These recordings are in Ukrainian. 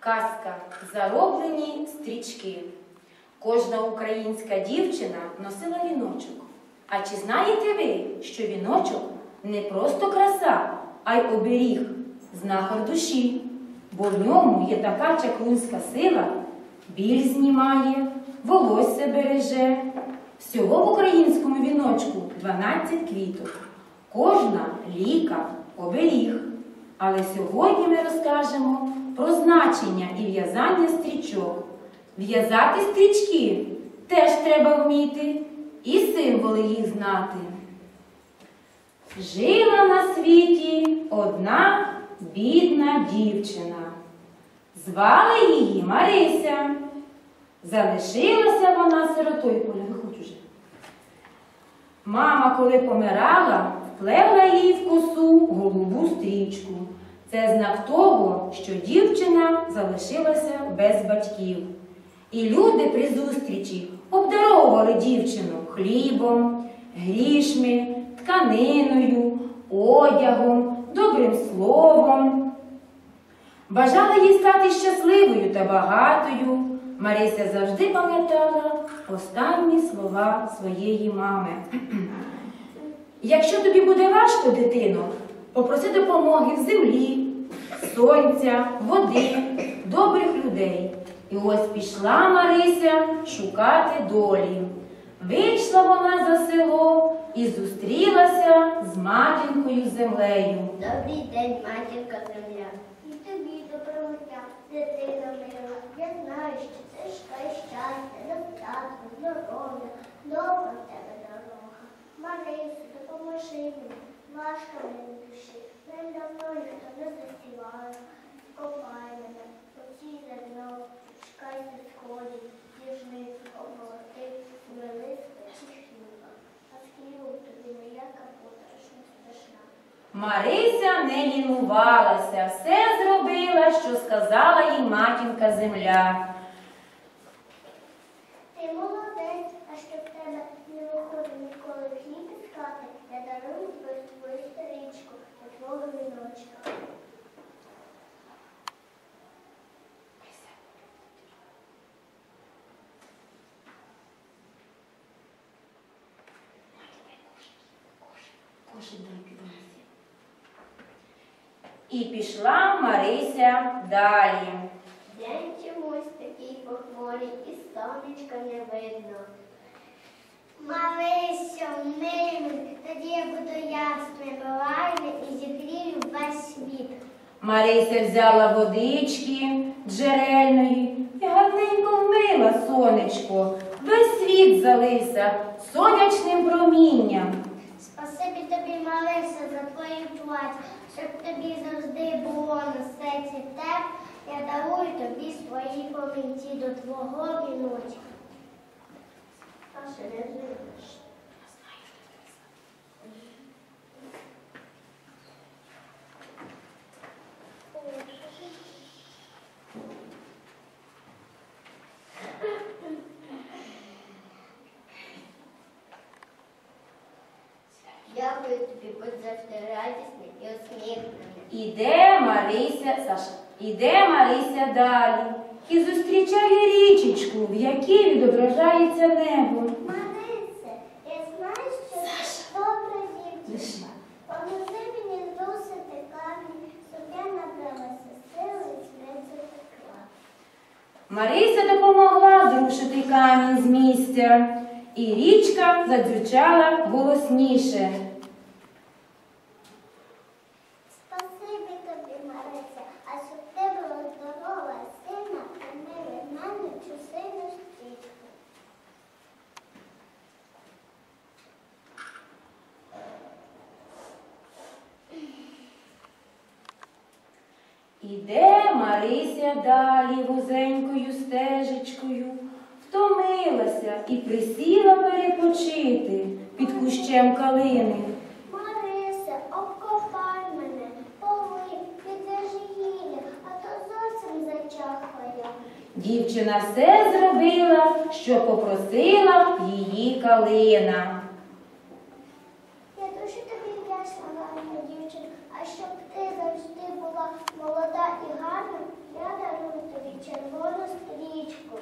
Казка Зароблені стрічки. Кожна українська дівчина носила віночок. А чи знаєте ви, що віночок не просто краса, а й оберіг, знахар душі, бо в ньому є така чаклунська сила, біль знімає, волосся береже. Всього в українському віночку 12 квіток. Кожна ліка, оберіг. Але сьогодні ми розкажемо про значення і в'язання стрічок. В'язати стрічки теж треба вміти і символи їх знати. Жила на світі одна бідна дівчина. Звали її Марися. Залишилася вона сиротою. Поля, виходь уже. Мама, коли помирала, вплела їй в косу голубу стрічку. Це знак того, що дівчина залишилася без батьків. І люди при зустрічі обдаровували дівчину хлібом, грішми, тканиною, одягом, добрим словом. Бажали їй стати щасливою та багатою. Марися завжди пам'ятала останні слова своєї мами. Якщо тобі буде важко, дитино, попроси допомоги в землі, сонця, води, добрих людей. І ось пішла Марися шукати долі. Вийшла вона за село і зустрілася з матінкою землею. Добрий день, матінка земля. І тобі доброго дня, дитина мила. Я знаю, що це шукає щастя, достатку, здоров'я, добра в тебе дорога. Марису, допоможи мені, важко мені душі. Ним давно ніхто не засіває. Копай мене, оці зерно, шукайте сходів, діжниць, обороти, змели спечі хліба. А з хлібом тобі ніяка подорож не страшна. Марися не лінувалася, все зробила, що сказала їй матінка земля. Ти молодець, а щоб тебе не виходив ніколи хліб із хати, я дарую тобі свою старичку до твого віночка. Кошик дай піднеси. І пішла Марися далі. День чомусь такий похмурий і сонечка не видно. Марисю, милий, тоді я буду ясною, бувальною і зігрію весь світ. Марися взяла водички джерельної і гарненько вмила сонечко. Весь світ залився сонячним промінням. Спасибі тобі, молився за твою плач, щоб тобі завжди було на серці теп, я дарую тобі свої пам'яті до твого віночка. А ще не живеш. Дякую завжди радісний і усміхнений. Іде Марися, Саша, іде Марися далі і зустрічає річечку, в якій відображається небо. Марице, я знаю, що ти добра дівчина. Лише. Поможи мені здусити камінь, щоб я набралася сили і швидше. Марися допомогла зрушити камінь з місця, і річка задзюрчала голосніше. Іде Марися далі вузенькою стежечкою, втомилася і присіла перепочити під кущем калини. Марися, обкопай мене, поли, піддержи гілля, а то зовсім зачахає. Дівчина все зробила, що попросила її калина. Була молода і гарна, я дарую тобі червону стрічку.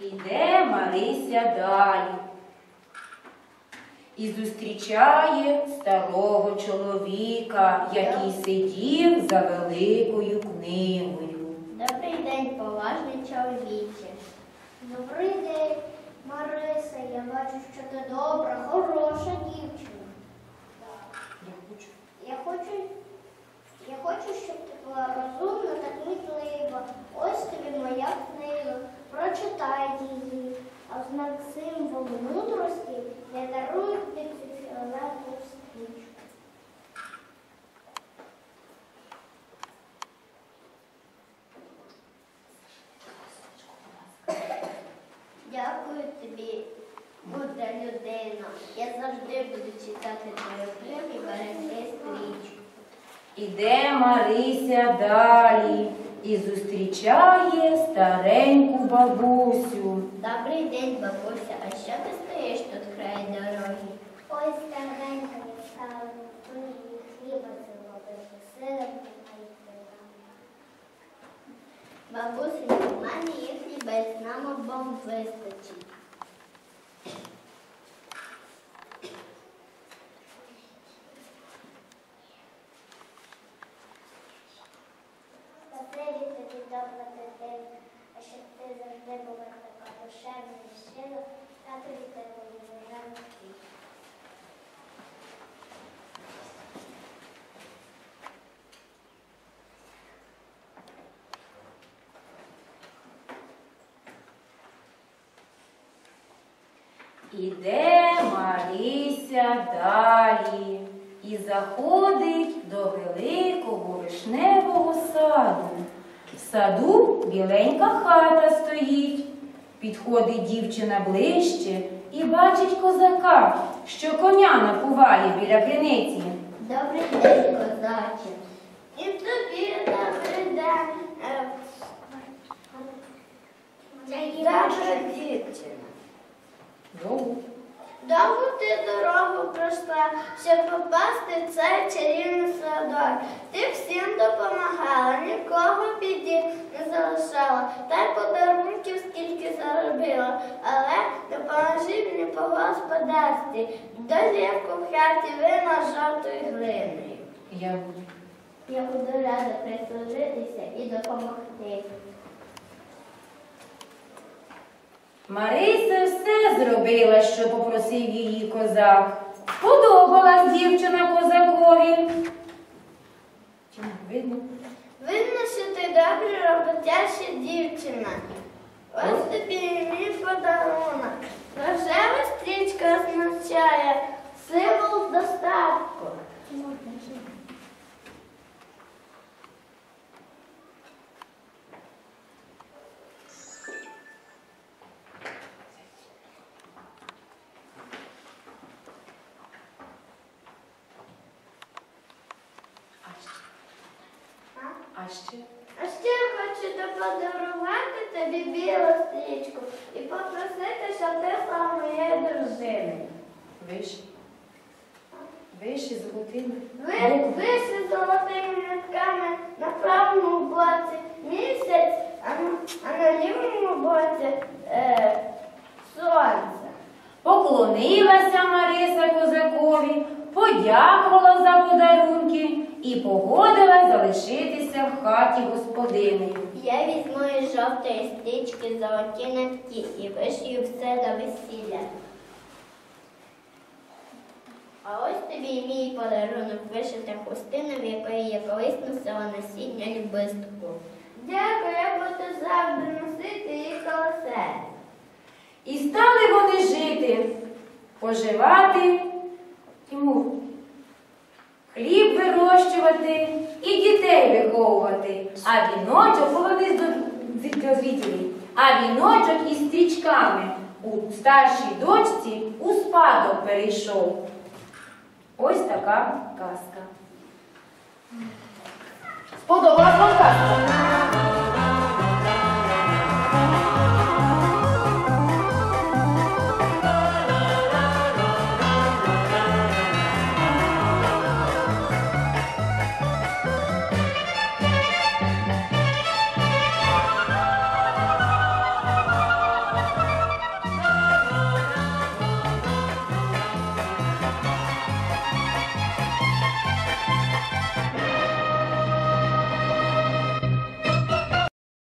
Іде Марися далі і зустрічає старого чоловіка, який сидів за великою книгою. Добрий день, поважний чоловіче. Добрий день, Мариса. Я бачу, що ти добра, хороша дівчина. Я хочу. Я хочу, я хочу, щоб ти була розумна та кмітлива. Ось тобі моя книга. Прочитай її. А знак символу мудрості я дарую тобі цю фіолетову стрічку. Дякую тобі, мудра людина. Я завжди буду читати твою книгу і берегти стрічку. Іде Марися далі і зустрічає стареньку бабусю. Добрий день, бабуся. А що ти стоїш тут край дороги? Ой, без, nama bom vestači. Спасибите ти добрата ден, а ще те завжди бъдат така душевна и щедро, както ви те благодаря. Іде Марися далі і заходить до великого вишневого саду. В саду біленька хата стоїть. Підходить дівчина ближче і бачить козака, що коня напуває біля криниці. Добрий день, козаче. І тобі добрий день. Наша дівчина. Довго. Довго ти дорогу пройшла, щоб попасти в цей чарівний садок. Ти всім допомагала, нікого в біді не залишала, та й подарунків скільки заробила. Але допоможи мені по господарстві, долівку в хаті вина жовтою глиною. Я буду. Я буду рада прислужитися і допомогти. Марися все зробила, що попросив її козак. Сподобалась дівчина козакові. Не видно? Видно, що ти добре роботяща дівчина. Ось тобі мій подарунок. Рожева стрічка означає символ достатку. Ще? А ще я хочу подарувати тобі білу стрічку і попросити, щоб ти стала моєю дружиною. Виші. Виші золотими. Ви вишли золотими нитками на правому боці місяць, а на, а на лівому боці е, сонце. Поклонилася Мариса козакові, подякувала за подарунки і погодилась залишитися в хаті господинею. Я візьму із жовтої стрічки золоті нитки і вишию все до весілля. А ось тобі і мій подарунок вишита хустина, в якої я колись носила насіння любистку. Дякую, я буду завжди носити її колосе. І стали вони жити, поживати. Тимур, вирощувати, і дітей виховувати. А віночок, поводись до, звідтілі, а віночок із стрічками у старшій дочці у спадок перейшов. Ось така казка. Сподобалась вам казка?